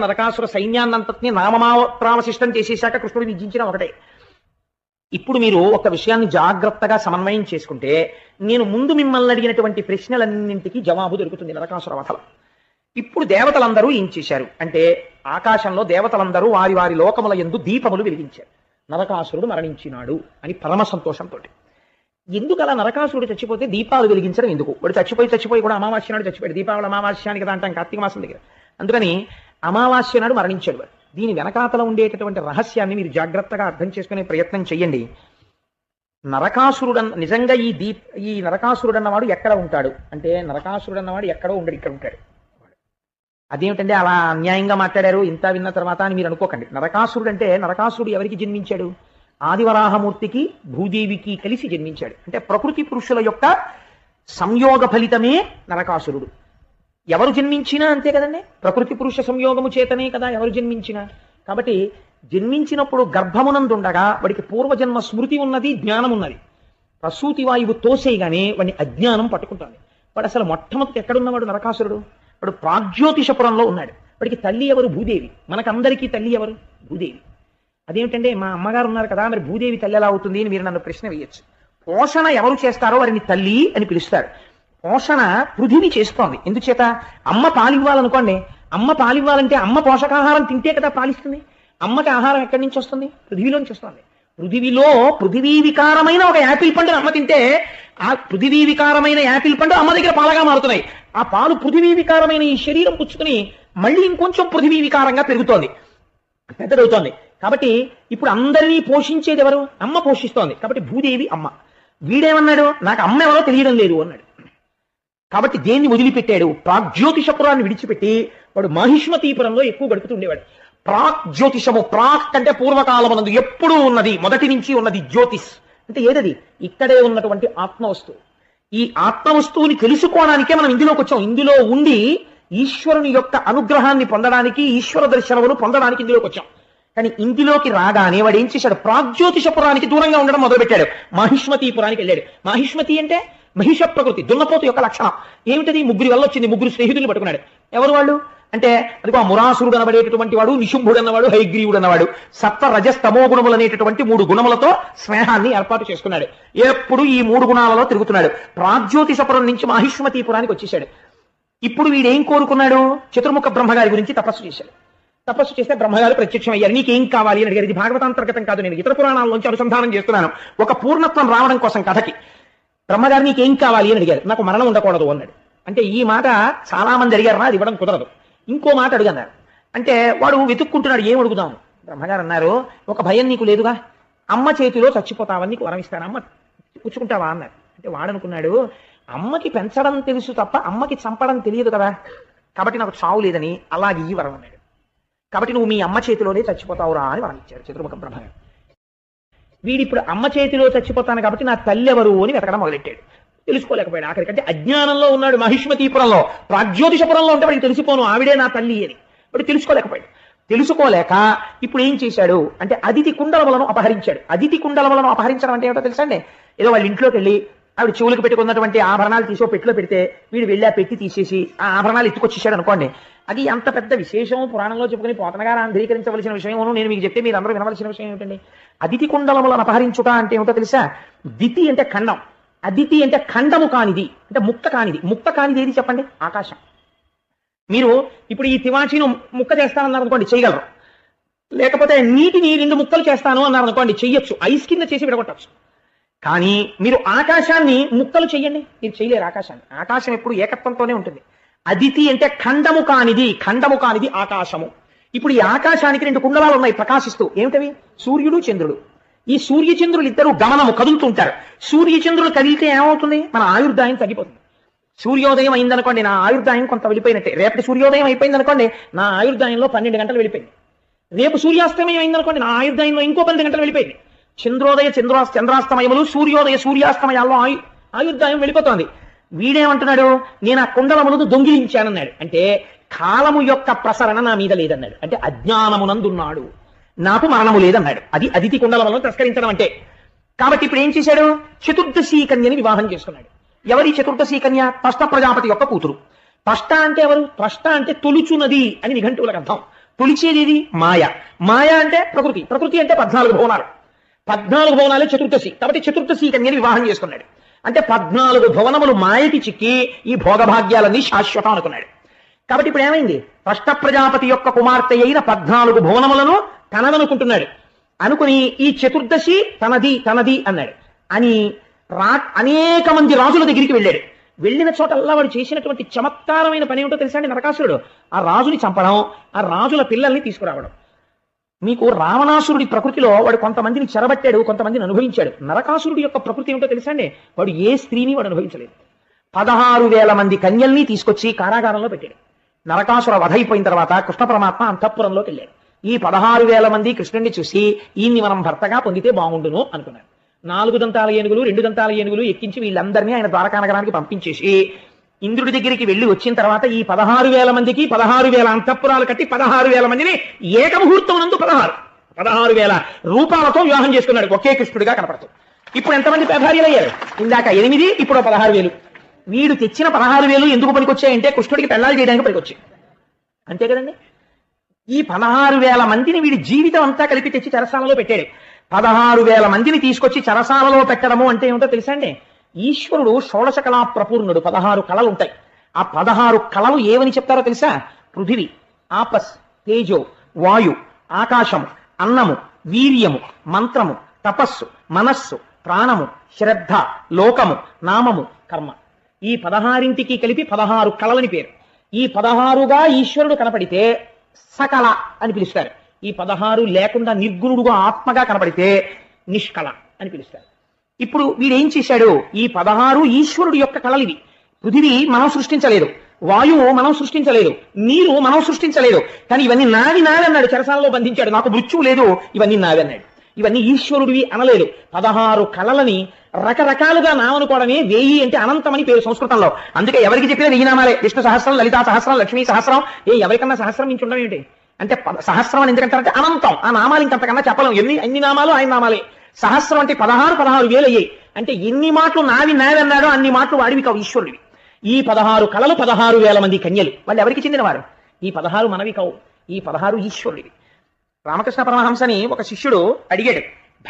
నరకాసుర సైన్యాన్నంతటిని నామమాత్రావశిష్టం చేసేశాక కృష్ణుడు విజించిన ఒకటే. ఇప్పుడు మీరు ఒక విషయాన్ని జాగ్రత్తగా సమన్వయం చేసుకుంటే నేను ముందు మిమ్మల్ని అడిగినటువంటి ప్రశ్నలన్నింటికి జవాబు దొరుకుతుంది నరకాసుర వధలో. ఇప్పుడు దేవతలందరూ ఏం చేశారు? అంటే ఆకాశంలో దేవతలందరూ వారి వారి లోకముల ఎందు దీపములు వెలిగించారు. నరకాసురుడు మరణించినాడు అని పరమ సంతోషంతో ఎందుకు అలా నరకాసురుడు చచ్చిపోతే దీపాలు వెలిగించడం ఎందుకు? వాడు చచ్చిపోయి చచ్చిపోయి కూడా అమావాస్య నాడు చచ్చిపోయాడు. దీపావళి అమావాస్యానికి కదా కార్తీక మాసం దగ్గర. అందుకని అమావాస్య నాడు మరణించాడు వాడు. దీని వెనకాతల ఉండేటటువంటి రహస్యాన్ని మీరు జాగ్రత్తగా అర్థం చేసుకునే ప్రయత్నం చేయండి నరకాసురుడన్న నిజంగా ఈ దీప్ ఈ నరకాసురుడు అన్నవాడు ఎక్కడ ఉంటాడు? అంటే నరకాసురుడు అన్నవాడు ఎక్కడో ఉండడు ఇక్కడ ఉంటాడు. అదేమిటంటే అలా అన్యాయంగా మాట్లాడారు ఇంత విన్న తర్వాత అని మీరు అనుకోకండి. నరకాసురుడు అంటే నరకాసురుడు ఎవరికి జన్మించాడు? ఆదివరాహమూర్తికి భూదేవికి కలిసి జన్మించాడు. అంటే ప్రకృతి పురుషుల యొక్క సంయోగ ఫలితమే నరకాసురుడు. ఎవరు జన్మించినా అంతే కదండి? ప్రకృతి పురుష సంయోగము చేతనే కదా ఎవరు జన్మించినా. కాబట్టి జన్మించినప్పుడు గర్భమునందుండగా వాడికి పూర్వజన్మ స్మృతి ఉన్నది జ్ఞానం ఉన్నది. ప్రసూతి వాయువు తోసేయగానే వాడిని అజ్ఞానం పట్టుకుంటుంది. వాడు అసలు మొట్టమొదటి ఎక్కడున్నవాడు నరకాసురుడు? వాడు ప్రాగ్జ్యోతిషపురంలో ఉన్నాడు. వాడికి తల్లి ఎవరు? భూదేవి. మనకందరికీ తల్లి ఎవరు? భూదేవి. అదేమిటంటే మా అమ్మగారు ఉన్నారు కదా మరి భూదేవి తల్లి ఎలా అవుతుంది అని మీరు నన్ను ప్రశ్న వేయచ్చు. పోషణ ఎవరు చేస్తారో వారిని తల్లి అని పిలుస్తారు. పోషణ పృథివి చేస్తోంది. ఎందుచేత? అమ్మ పాలివ్వాలనుకోండి. అమ్మ పాలివ్వాలంటే అమ్మ పోషకాహారం తింటే కదా పాలిస్తుంది. అమ్మకి ఆహారం ఎక్కడి నుంచి వస్తుంది? పృథివీలోంచి వస్తుంది. పృథివిలో పృథివీ వికారమైన ఒక యాపిల్ పండును అమ్మ తింటే ఆ పృథివీ వికారమైన యాపిల్ పండు అమ్మ దగ్గర పాలగా మారుతున్నాయి. ఆ పాలు పృథివీ వికారమైన ఈ శరీరం పుచ్చుకుని మళ్ళీ ఇంకొంచెం పృథివీ వికారంగా పెరుగుతోంది. పెద్దదవుతోంది. కాబట్టి ఇప్పుడు అందరినీ పోషించేది ఎవరు? అమ్మ పోషిస్తోంది. కాబట్టి భూదేవి అమ్మ. వీడేమన్నాడు? నాకు అమ్మ ఎవరో తెలియడం లేదు అన్నాడు. కాబట్టి దేన్ని వదిలిపెట్టాడు? ప్రాగ్జ్యోతిషపురాన్ని విడిచిపెట్టి వాడు మహిష్మతీపురంలో ఎక్కువ గడుపుతుండేవాడు ప్రాక్ జ్యోతిషము ప్రాక్ అంటే పూర్వకాలమునందు ఎప్పుడూ ఉన్నది మొదటి నుంచి ఉన్నది జ్యోతిష్. అంటే ఏదది? ఇక్కడే ఉన్నటువంటి ఆత్మ వస్తువు ఈ ఆత్మ వస్తువుని తెలుసుకోవడానికే మనం ఇందులోకి వచ్చాం. ఇందులో ఉండి ఈశ్వరుని యొక్క అనుగ్రహాన్ని పొందడానికి ఈశ్వర దర్శనమును పొందడానికి ఇందులోకి వచ్చాం. కానీ ఇంటిలోకి రాగానే వాడు ఏం చేశాడు? ప్రాగ్జ్యోతిషపురానికి దూరంగా ఉండడం మొదలుపెట్టాడు. మాహిష్మతీపురానికి వెళ్ళాడు. మాహిష్మతి అంటే మహిష ప్రకృతి దున్నపోతు యొక్క లక్షణం. ఏమిటది? ముగ్గురి వల్ల వచ్చింది. ముగ్గురు స్నేహితులు పట్టుకున్నాడు. ఎవరు వాళ్ళు? అంటే అదిగో ఆ మురాసురుడు అనబడేటటువంటి వాడు నిశుంభుడు అన్నవాడు హైగ్రీవుడు అన్నవాడు. సప్త రజస్తమో గుణములు అనేటటువంటి మూడు గుణములతో స్నేహాన్ని ఏర్పాటు చేసుకున్నాడు. ఎప్పుడు ఈ మూడు గుణాలలో తిరుగుతున్నాడు. ప్రాగ్జ్యోతిషపురం నుంచి మాహిష్మతీపురానికి వచ్చేసాడు ఇప్పుడు వీడేం కోరుకున్నాడు? చతుర్ముఖ బ్రహ్మగారి గురించి తపస్సు చేశాడు. తపస్సు చేస్తే బ్రహ్మగారు ప్రత్యక్షం అయ్యారు. నీకేం కావాలి అని అడిగారు. ఇది భాగవతాంతర్గతం కాదు. నేను ఇతర పురాణాల అనుసంధానం చేస్తున్నాను. ఒక పూర్ణత్వం రావడం కోసం కథకి. బ్రహ్మగారు నీకేం కావాలి అని అడిగారు. నాకు మరణం ఉండకూడదు అన్నాడు. అంటే ఈ మాట చాలా మంది అడిగారు నా అది ఇవ్వడం కుదరదు. ఇంకో మాట అడిగన్నారు అంటే వాడు వెతుక్కుంటున్నాడు ఏం అడుగుదాం? బ్రహ్మగారు అన్నారు ఒక భయం నీకు లేదుగా? అమ్మ చేతిలో చచ్చిపోతావని నీకు వరం ఇస్తాను అమ్మ పుచ్చుకుంటావా? అన్నారు. అంటే వాడనుకున్నాడు అమ్మకి పెంచడం తెలుసు తప్ప అమ్మకి చంపడం తెలియదు కదా. కాబట్టి నాకు చావు లేదని అలాగే ఈ వరం అన్నాడు. కాబట్టి నువ్వు మీ అమ్మ చేతిలోనే చచ్చిపోతావురా అని వరం చతుర్ముఖ బ్రహ్మగారు వీడిప్పుడు అమ్మ చేతిలో చచ్చిపోతాను కాబట్టి నా తల్లి ఎవరు అని వెతకడం మొదలెట్టాడు. తెలుసుకోలేకపోయాడు. ఆఖరికంటే అజ్ఞానంలో ఉన్నాడు మహిష్మతీపురంలో. ప్రాగ్జ్యోతిషపురంలో ఉంటే వాడికి తెలిసిపోను ఆవిడే నా తల్లి అని. వాడు తెలుసుకోలేకపోయాడు. తెలుసుకోలేక ఇప్పుడు ఏం చేశాడు అంటే అతిథి కుండలములను అపహరించాడు. అతిథి కుండలములను అపహరించడం అంటే ఏమిటో తెలుసండి ఏదో వాళ్ళ ఇంట్లోకి వెళ్ళి ఆవిడ చెవులకు పెట్టుకున్నటువంటి ఆభరణాలు తీసో పెట్టిలో పెడితే వీడు వెళ్ళి ఆ పెట్టి తీసేసి ఆ ఆభరణాలు ఎత్తుకొచ్చేసాడు అనుకోండి. అది అంత పెద్ద విశేషం పురాణంలో చెప్పుకుని పోతనగారు అంధీకరించవలసిన విషయం నేను మీకు చెప్తే మీరు అందరూ వినవలసిన విషయం ఏమిటండి? అదితి కుండలములను అపహరించుట అంటే ఏమిటో తెలుసా? దితి అంటే ఖండం. అదితి అంటే ఖండము కానిది. అంటే ముక్త కానిది. ముక్త కానిది ఏది చెప్పండి? ఆకాశం. మీరు ఇప్పుడు ఈ తివాచీను ముక్క చేస్తానన్నారు అనుకోండి చేయగలరు. లేకపోతే నీటిని రెండు ముక్కలు చేస్తాను అన్నారు అనుకోండి చెయ్యొచ్చు. ఐస్ కింద చేసి విడగొట్టచ్చు. కానీ మీరు ఆకాశాన్ని ముక్కలు చెయ్యండి. మీరు చేయలేరు ఆకాశాన్ని. ఆకాశం ఎప్పుడు ఏకత్వంతోనే ఉంటుంది. అదితి అంటే ఖండము కానిది ఖండము కానిది ఆకాశము. ఇప్పుడు ఈ ఆకాశానికి రెండు కుండలాలు ఉన్నాయి ప్రకాశిస్తూ. ఏమిటవి? సూర్యుడు చంద్రుడు. ఈ సూర్య చంద్రులు ఇద్దరు గమనము కదులుతుంటారు. సూర్య చంద్రులు కదిలితే ఏమవుతుంది? మన ఆయుర్దాయం తగ్గిపోతుంది. సూర్యోదయం అయిందనుకోండి నా ఆయుర్దాయం కొంత వెళ్ళిపోయినట్టే. రేపటి సూర్యోదయం అయిపోయింది అనుకోండి నా ఆయుర్దాయంలో పన్నెండు గంటలు వెళ్ళిపోయింది. రేపు సూర్యాస్తమయం అయిందనుకోండి నా ఆయుర్దాయంలో ఇంకో పన్నెండు గంటలు వెళ్ళిపోయింది. చంద్రోదయ చంద్రా చంద్రాస్తమయములు సూర్యోదయ సూర్యాస్తమయాల్లో ఆయు ఆయుర్దాయం వెళ్ళిపోతోంది. వీడేమంటున్నాడు? నేను ఆ కుండలములను దొంగిలించానన్నాడు. అంటే కాలము యొక్క ప్రసరణ నా మీద లేదన్నాడు. అంటే అజ్ఞానమునందున్నాడు. నాకు మరణము లేదన్నాడు. అది అదితి వలన తిరస్కరించడం అంటే. కాబట్టి ఇప్పుడు ఏం చేశాడు? చతుర్దశీ కన్యని వివాహం చేసుకున్నాడు. ఎవరి చతుర్దశీ కన్య? త్వష్ట ప్రజాపతి యొక్క కూతురు. పష్ట అంటే ఎవరు? పష్ట అంటే తొలుచున్నది అని నిఘంటువులకు అర్థం. తొలిచేది ఇది మాయ. మాయ అంటే ప్రకృతి. ప్రకృతి అంటే పద్నాలుగు భవనాలు. పద్నాలుగు భువనాలే చతుర్దశి. కాబట్టి చతుర్దశి కన్యని వివాహం చేసుకున్నాడు. అంటే పద్నాలుగు భువనములు మాయకి చిక్కి ఈ భోగభాగ్యాలన్నీ శాశ్వతం అనుకున్నాడు. కాబట్టి ఇప్పుడు ఏమైంది? కష్ట ప్రజాపతి యొక్క కుమార్తె అయిన పద్నాలుగు భువనములను తనదనుకుంటున్నాడు. అనుకుని ఈ చతుర్దశి తనది తనది అన్నాడు. అని రా అనేక మంది రాజుల దగ్గరికి వెళ్ళాడు. వెళ్ళిన చోటల్లా వాడు చేసినటువంటి చమత్కారమైన పని ఏమిటో తెలుసా అండి నరకాసురుడు? ఆ రాజుని చంపడం ఆ రాజుల పిల్లల్ని తీసుకురావడం. మీకు రావణాసురుడి ప్రకృతిలో వాడు కొంతమందిని చెరబట్టాడు కొంతమందిని అనుభవించాడు. నరకాసురుడి యొక్క ప్రకృతి ఏమిటో తెలుసా అండి? వాడు ఏ స్త్రీని వాడు అనుభవించలేదు. పదహారు వేల మంది కన్యల్ని తీసుకొచ్చి కారాగారంలో పెట్టాడు. నరకాసుర వధైపోయిన తర్వాత కృష్ణ పరమాత్మ అంతఃపురంలోకి వెళ్ళాడు. ఈ పదహారు వేల మంది కృష్ణుడిని చూసి ఈయన్ని మనం భర్తగా పొందితే బాగుండును అనుకున్నాడు. నాలుగు దంతాల ఏనుగులు రెండు దంతాల ఏనుగులు ఎక్కించి వీళ్ళందరినీ ఆయన ద్వారకా నగరానికి పంపించేసి ఇంద్రుడి దగ్గరికి వెళ్ళి వచ్చిన తర్వాత ఈ పదహారు వేల మందికి పదహారు వేల అంతఃపురాలు కట్టి పదహారు వేల మందిని ఏకముహూర్తం నందు పదహారు. పదహారు వేల రూపాలతో వివాహం చేసుకున్నాడు. ఒకే కృష్ణుడిగా కనపడుతూ ఇప్పుడు ఎంతమంది భార్యలు అయ్యారు ఇందాక ఎనిమిది ఇప్పుడు పదహారు వేలు. వీడు తెచ్చిన పదహారు వేలు ఎందుకు పనికొచ్చాయంటే కృష్ణుడికి పెళ్ళాలు చేయడానికి పనికొచ్చాయి. అంతే కదండి? ఈ పదహారు వేల మందిని వీడి జీవితం అంతా కలిపి తెచ్చి చెరసాలలో పెట్టాడు. పదహారు వేల మందిని తీసుకొచ్చి చెరసాలలో పెట్టడము అంటే ఏమిటో తెలుసా అండి? ఈశ్వరుడు షోడశ కళా ప్రపూర్ణుడు. పదహారు కళలు ఉంటాయి ఆ పదహారు కళలు ఏమని చెప్తారో తెలుసా? పృథివి ఆపస్ తేజో వాయు ఆకాశము అన్నము వీర్యము మంత్రము తపస్సు మనస్సు ప్రాణము శ్రద్ధ లోకము నామము కర్మ. ఈ పదహారింటికి కలిపి పదహారు కళలని పేరు. ఈ పదహారుగా ఈశ్వరుడు కనపడితే సకల అని పిలుస్తారు. ఈ పదహారు లేకుండా నిర్గుణుడుగా ఆత్మగా కనపడితే నిష్కళ అని పిలుస్తారు. ఇప్పుడు వీడేం చేశాడు? ఈ పదహారు ఈశ్వరుడు యొక్క కళలు ఇవి. పృథివీ మనం సృష్టించలేదు. వాయువు మనం సృష్టించలేదు. నీరు మనం సృష్టించలేదు. కానీ ఇవన్నీ నావి నావి అన్నాడు. చెరసాలలో బంధించాడు. నాకు మృత్యువు లేదు. ఇవన్నీ నావి అన్నాడు. ఇవన్నీ ఈశ్వరుడివి అనలేదు. పదహారు కళలని రకరకాలుగా నామనుకోవడమే వేయి అంటే అనంతమని పేరు సంస్కృతంలో. అందుకే ఎవరికి చెప్పినా వెయ్యి నామాలే. విష్ణు సహస్రం లలితా సహస్రం లక్ష్మీ సహస్రం. ఏ ఎవరికన్నా సహస్రం మించి ఉండడం ఏంటి? అంటే సహస్రం అని ఎందుకంటారంటే అనంతం. ఆ నామాలు ఇంకంతకన్నా చెప్పలేం. ఎన్ని అన్ని నామాలు? ఆయన నామాలే. సహస్రం అంటే పదహారు పదహారు వేలు అయ్యాయి. అంటే ఎన్ని మాటలు నావి నావన్నాడో అన్ని మాటలు వాడివి కావు ఈశ్వరుడివి. ఈ పదహారు కళలు పదహారు వేల మంది కన్యలు. వాళ్ళు ఎవరికి చెందినవారు? ఈ పదహారు మనవి కావు. ఈ పదహారు ఈశ్వరుడివి. రామకృష్ణ పరమహంసని ఒక శిష్యుడు అడిగాడు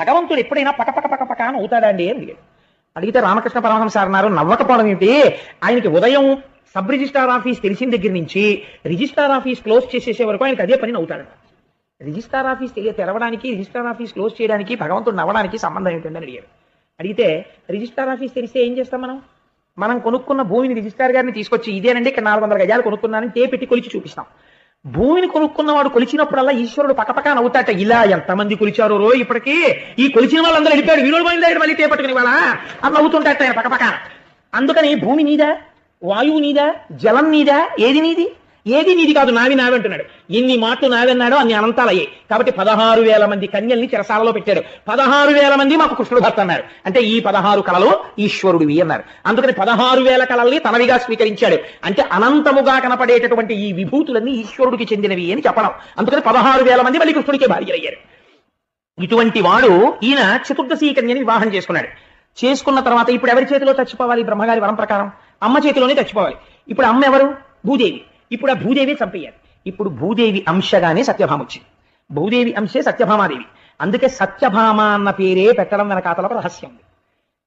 భగవంతుడు ఎప్పుడైనా పకపక పక అని అవుతాడండి అని అడిగాడు. అడిగితే రామకృష్ణ పరమహంస అన్నారు నవ్వకపోవడం ఏమిటి? ఆయనకి ఉదయం సబ్ రిజిస్ట్రార్ ఆఫీస్ తెలిసిన దగ్గర నుంచి రిజిస్ట్రార్ ఆఫీస్ క్లోజ్ చేసేసే వరకు ఆయనకి అదే పని అవుతాడు రిజిస్టార్ ఆఫీస్ తెరవడానికి రిజిస్టార్ ఆఫీస్ క్లోజ్ చేయడానికి భగవంతుడు నవ్వడానికి సంబంధం ఏంటండి అడిగారు అడిగితే రిజిస్టార్ ఆఫీస్ తెలిస్తే ఏం చేస్తాం మనం? మనం కొనుక్కున్న భూమిని రిజిస్ట్రార్ గారిని తీసుకొచ్చి ఇదేనండి ఇక్కడ నాలుగు వందల గజాలు కొనుక్కున్నానని టే పెట్టి కొలిచి చూపిస్తాం. భూమిని కొనుక్కున్నవాడు కొలిచినప్పుడల్లా ఈశ్వరుడు పక్కపక్క నవ్వుతాట ఇలా ఎంతమంది కొలిచారో రో ఇప్పటికి? ఈ కొలిచిన వాళ్ళందరూ వెళ్ళిపోయాడు వీరుడు దగ్గర మళ్ళీ తేపట్టుకుని వాళ్ళ అని నవ్వుతుంటాట ఆయన పక్కపక్క అందుకని భూమి నీదా? వాయువు నీదా? జలం నీదా? ఏది నీది? ఏది నీది కాదు నావి నావి అంటున్నాడు. ఎన్ని మాటలు నావన్నాడో అన్ని అనంతాలయ్యాయి. కాబట్టి పదహారు వేల మంది కన్యల్ని చెరసాలలో పెట్టాడు. పదహారు వేల మంది మాకు కృష్ణుడు భర్త అన్నారు. అంటే ఈ పదహారు కళలు ఈశ్వరుడివి అన్నారు. అందుకని పదహారు వేల కళల్ని తనవిగా స్వీకరించాడు. అంటే అనంతముగా కనపడేటటువంటి ఈ విభూతులన్నీ ఈశ్వరుడికి చెందినవి అని చెప్పడం. అందుకని పదహారు వేల మంది మళ్ళీ కృష్ణుడికే భార్యలయ్యారు. ఇటువంటి వాడు ఈయన చతుర్దశి కన్యని వివాహం చేసుకున్నాడు. చేసుకున్న తర్వాత ఇప్పుడు ఎవరి చేతిలో చచ్చిపోవాలి బ్రహ్మగారి వరం ప్రకారం? అమ్మ చేతిలోనే చచ్చిపోవాలి. ఇప్పుడు అమ్మ ఎవరు? భూదేవి. ఇప్పుడు ఆ భూదేవి చంపేయాలి. ఇప్పుడు భూదేవి అంశగానే సత్యభామ వచ్చింది. భూదేవి అంశే సత్యభామాదేవి. అందుకే సత్యభామ అన్న పేరే పెట్టడం వెనకాతల రహస్యం. ఉంది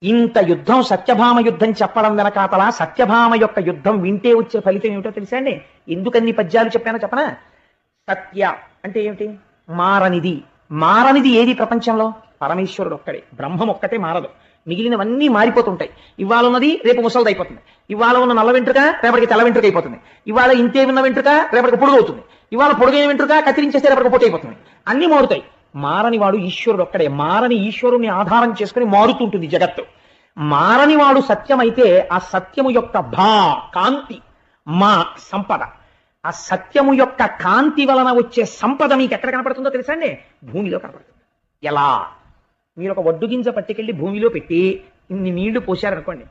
ఇంత యుద్ధం సత్యభామ యుద్ధం చెప్పడం వెనకాతల సత్యభామ యొక్క యుద్ధం వింటే వచ్చే ఫలితం ఏమిటో తెలుసా అండి? ఎందుకన్ని పద్యాలు చెప్పానో చెప్పనా? సత్య అంటే ఏమిటి? మారనిది మారనిది ఏది ప్రపంచంలో? పరమేశ్వరుడు ఒక్కడే. బ్రహ్మం ఒక్కటే మారదు. మిగిలినవన్నీ మారిపోతుంటాయి. ఇవాళ ఉన్నది రేపు ముసలిది అయిపోతుంది ఇవాళ ఉన్న నల్ల వెంట్రుక రేపటికి తెల్ల వెంట్రుక అయిపోతుంది ఇవాళ ఇంతే ఉన్న వెంట్రుక రేపటికి పొడుగు అవుతుంది ఇవాళ పొడుగైన వెంట్రుక కత్తిరించేస్తే రేపటికి పొట్టి అయిపోతుంది అన్ని మారుతాయి. మారని వాడు ఈశ్వరుడు ఒక్కడే. మారని ఈశ్వరుని ఆధారం చేసుకుని మారుతుంటుంది జగత్తు. మారని వాడు సత్యమైతే ఆ సత్యము యొక్క భా కాంతి మా సంపద. ఆ సత్యము యొక్క కాంతి వలన వచ్చే సంపద మీకు ఎక్కడ కనపడుతుందో తెలుసా అండి? భూమిలో కనపడుతుంది. ఎలా? మీరు ఒక వడ్డు గింజ పట్టుకెళ్ళి భూమిలో పెట్టి ఇన్ని నీళ్ళు పోశారనుకోండి.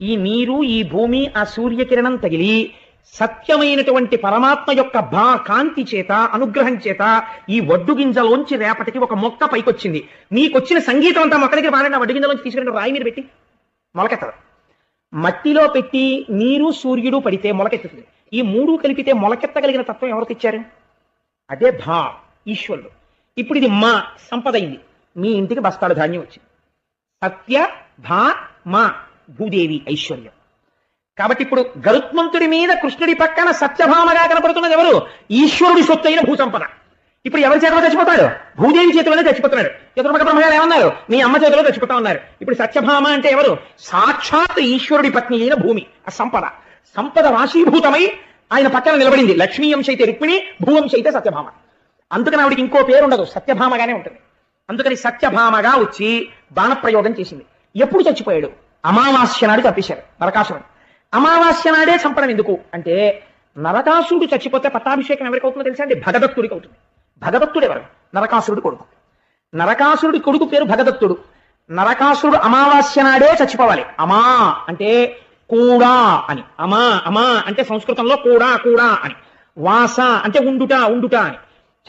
ఈ నీరు ఈ భూమి ఆ సూర్యకిరణం తగిలి సత్యమైనటువంటి పరమాత్మ యొక్క భా కాంతి చేత అనుగ్రహం చేత ఈ వడ్డు గింజలోంచి రేపటికి ఒక మొక్క పైకొచ్చింది. మీకొచ్చిన సంగీతం అంతా మొక్క దగ్గర బాగా వడ్డు గింజలోంచి తీసుకుని రాయి మీద పెట్టి మొలకెత్తదు మట్టిలో పెట్టి నీరు సూర్యుడు పడితే మొలకెత్తుతుంది. ఈ మూడు కలిపితే మొలకెత్తగలిగిన తత్వం ఎవరికి ఇచ్చారు? అదే భా ఈశ్వరుడు. ఇప్పుడు ఇది మా సంపద అయింది. మీ ఇంటికి బస్తాల ధాన్యం వచ్చింది. సత్య భా మా భూదేవి ఐశ్వర్యం. కాబట్టి ఇప్పుడు గరుత్మంతుడి మీద కృష్ణుడి పక్కన సత్యభామగా కనపడుతున్నది ఎవరు? ఈశ్వరుడి సొత్తైన భూసంపద. ఇప్పుడు ఎవరి చేతిలో చచ్చిపోతాడు? భూదేవి చేతిలోనే చచ్చిపోతున్నాడు. చతుర్ముఖ బ్రహ్మగారు ఏమన్నారు? మీ అమ్మ చేతిలో చచ్చిపోతా ఉన్నారు. ఇప్పుడు సత్యభామ అంటే ఎవరు? సాక్షాత్ ఈశ్వరుడి పత్ని అయిన భూమి ఆ సంపద. సంపద రాశీభూతమై ఆయన పక్కన నిలబడింది. లక్ష్మీ అంశ అయితే రుక్మిణి భూవంశ అయితే సత్యభామ. అందుకని ఆవిడకి ఇంకో పేరు ఉండదు సత్యభామగానే ఉంటుంది. అందుకని సత్యభామగా వచ్చి బాణప్రయోగం చేసింది. ఎప్పుడు చచ్చిపోయాడు? అమావాస్య నాడు చంపేశారు నరకాసురుడు అమావాస్య నాడే చంపడం ఎందుకు? అంటే నరకాసురుడు చచ్చిపోతే పట్టాభిషేకం ఎవరికి అవుతుందో తెలుసా అండి? భగదత్తుడికి అవుతుంది. భగదత్తుడు ఎవరు? నరకాసురుడు కొడుకు. నరకాసురుడి కొడుకు పేరు భగదత్తుడు. నరకాసురుడు అమావాస్య నాడే చచ్చిపోవాలి. అమా అంటే కూడా అని. అమా అమా అంటే సంస్కృతంలో కూడా కూడా అని. వాస అంటే ఉండుట ఉండుట అని.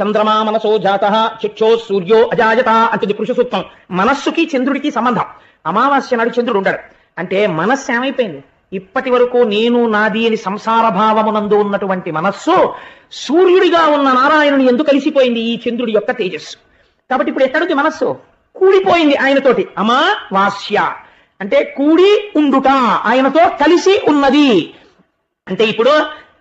చంద్రమా మనసో జాత చక్షో సూర్యో అజాజత అంటే పురుష సూక్తం మనస్సుకి చంద్రుడికి సంబంధం. అమావాస్య నాడు చంద్రుడు ఉండడు. అంటే మనస్సు ఏమైపోయింది? ఇప్పటి వరకు నేను నాది అని సంసార భావమునందు ఉన్నటువంటి మనస్సు సూర్యుడిగా ఉన్న నారాయణుని ఎందుకు కలిసిపోయింది ఈ చంద్రుడి యొక్క తేజస్సు. కాబట్టి ఇప్పుడు ఎక్కడుంది మనస్సు? కూడిపోయింది ఆయనతోటి. అమా వాస్య అంటే కూడి ఉండుట. ఆయనతో కలిసి ఉన్నది. అంటే ఇప్పుడు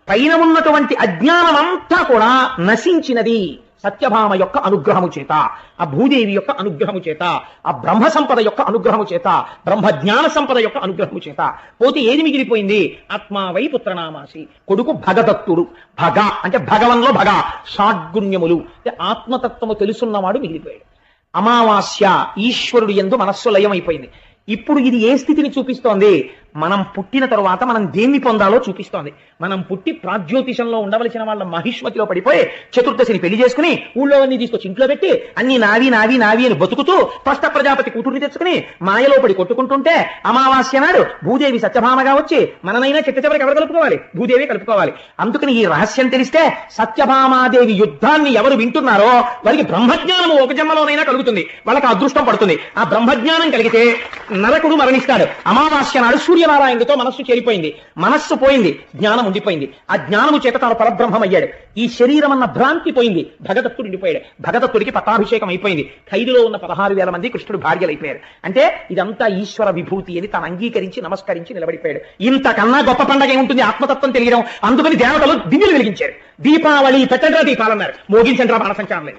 పైన ఉన్నటువంటి అజ్ఞానమంతా కూడా నశించినది సత్యభామ యొక్క అనుగ్రహము చేత ఆ భూదేవి యొక్క అనుగ్రహము చేత ఆ బ్రహ్మ సంపద యొక్క అనుగ్రహము చేత బ్రహ్మ జ్ఞాన సంపద యొక్క అనుగ్రహము చేత. పోతే ఏది మిగిలిపోయింది? ఆత్మావై పుత్రనామాసి. కొడుకు భగదత్తుడు. భగ అంటే భగవంలో భగ. షాడ్గుణ్యములు. అంటే ఆత్మతత్వము తెలుసున్నవాడు మిగిలిపోయాడు. అమావాస్య ఈశ్వరుడు ఎందు మనస్సు లయమైపోయింది. ఇప్పుడు ఇది ఏ స్థితిని చూపిస్తోంది? మనం పుట్టిన తరువాత మనం దేన్ని పొందాలో చూపిస్తోంది. మనం పుట్టి ప్రాజ్యోతిషంలో ఉండవలసిన వాళ్ళ మహిష్మతిలో పడిపోయి చతుర్దశిని పెళ్ళి చేసుకుని ఊళ్ళో అన్ని తీసుకొచ్చి ఇంట్లో పెట్టి అన్ని నావి నావి నావి అని బతుకుతూ స్పష్ట ప్రజాపతి కూతుర్ని తెచ్చుకుని మాయలో పడి కొట్టుకుంటుంటే అమావాస్య నాడు భూదేవి సత్యభామగా వచ్చి మననైనా చిట్ట చివరికి ఎవరు కలుపుకోవాలి? భూదేవి కలుపుకోవాలి. అందుకని ఈ రహస్యం తెలిస్తే సత్యభామాదేవి యుద్ధాన్ని ఎవరు వింటున్నారో వారికి బ్రహ్మజ్ఞానము ఒక జన్మలోనైనా కలుగుతుంది. వాళ్ళకి అదృష్టం పడుతుంది. ఆ బ్రహ్మజ్ఞానం కలిగితే నరకుడు మరణిస్తాడు. అమావాస్య నాడు సూర్య సూర్యనారాయణుడితో మనస్సు చేరిపోయింది. మనస్సు పోయింది. జ్ఞానం ఉండిపోయింది. ఆ జ్ఞానము చేత తాను పరబ్రహ్మం అయ్యాడు ఈ శరీరం అన్న భ్రాంతి పోయింది. భగదత్తుడు ఉండిపోయాడు భగదత్తుడికి పట్టాభిషేకం అయిపోయింది. ఖైదులో ఉన్న పదహారు వేల మంది కృష్ణుడు భార్యలు అయిపోయారు అంటే ఇదంతా ఈశ్వర విభూతి అని తాను అంగీకరించి నమస్కరించి నిలబడిపోయాడు. ఇంతకన్నా గొప్ప పండగ ఏముంటుంది? ఆత్మతత్వం తెలియడం. అందుకని దేవతలు దివ్యులు వెలిగించారు. దీపావళి పెట్టండ్రా దీపాలు అన్నారు మోగించండ్రా బాణసంచారం లేదు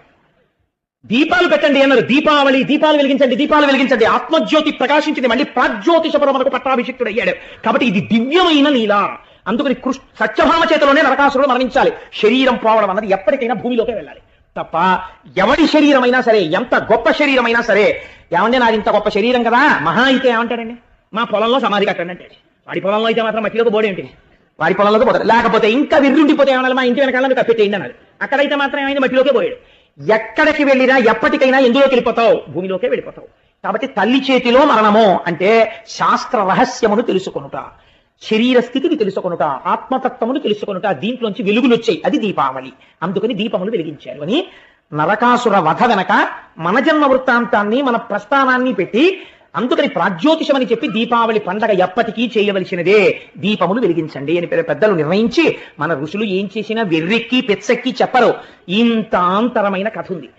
దీపాలు పెట్టండి అన్నారు. దీపావళి దీపాలు వెలిగించండి దీపాలు వెలిగించండి. ఆత్మజ్యోతి ప్రకాశించింది. మళ్ళీ ప్రాజ్యోతిషపురం మనకు పట్టాభిషిక్తుడు అయ్యాడు. కాబట్టి ఇది దివ్యమైన లీల. అందుకని కృష్ణ సత్యభామ చేతిలోనే నరకాసురుడు మరణించాలి. శరీరం పోవడం అన్నది ఎప్పటికైనా భూమిలోకే వెళ్ళాలి. తప్ప ఎవడి శరీరమైనా సరే ఎంత గొప్ప శరీరమైనా సరే ఏమంటే నాది ఇంత గొప్ప శరీరం కదా? మహా అయితే ఏమంటాడండి? మా పొలంలో సమాధి కట్టండి అంటే వాడి పొలంలో అయితే మాత్రం మట్టిలోకి బోడేంటి వాడి పొలంలోకి పోతాడు. లేకపోతే ఇంకా విర్రుండిపోతే ఏమన్నా మా ఇంటి వెనకాల కప్పెట్టేయండి అన్నాడు. అక్కడైతే మాత్రం ఏమైంది? మట్టిలోకే పోయాడు. ఎక్కడికి వెళ్ళినా ఎప్పటికైనా ఎందులోకి వెళ్ళిపోతావు? భూమిలోకే వెళ్ళిపోతావు. కాబట్టి తల్లి చేతిలో మరణము అంటే శాస్త్ర రహస్యమును తెలుసుకొనుట శరీర స్థితిని తెలుసుకొనుట ఆత్మతత్వమును తెలుసుకొనుట దీంట్లోంచి వెలుగులు వచ్చాయి అది దీపావళి. అందుకని దీపములు వెలిగించారు. అని నరకాసుర వధ వెనక మన జన్మ వృత్తాంతాన్ని మన ప్రస్థానాన్ని పెట్టి అందుకని ప్రాజ్యోతిషం అని చెప్పి దీపావళి పండగ ఎప్పటికీ చేయవలసినదే. దీపములు వెలిగించండి అని పెద్ద- పెద్దలు నిర్ణయించి మన ఋషులు ఏం చేసినా వెర్రెక్కి పెచ్చెక్కి చెప్పరు. ఇంత అంతరమైన కథ ఉంది.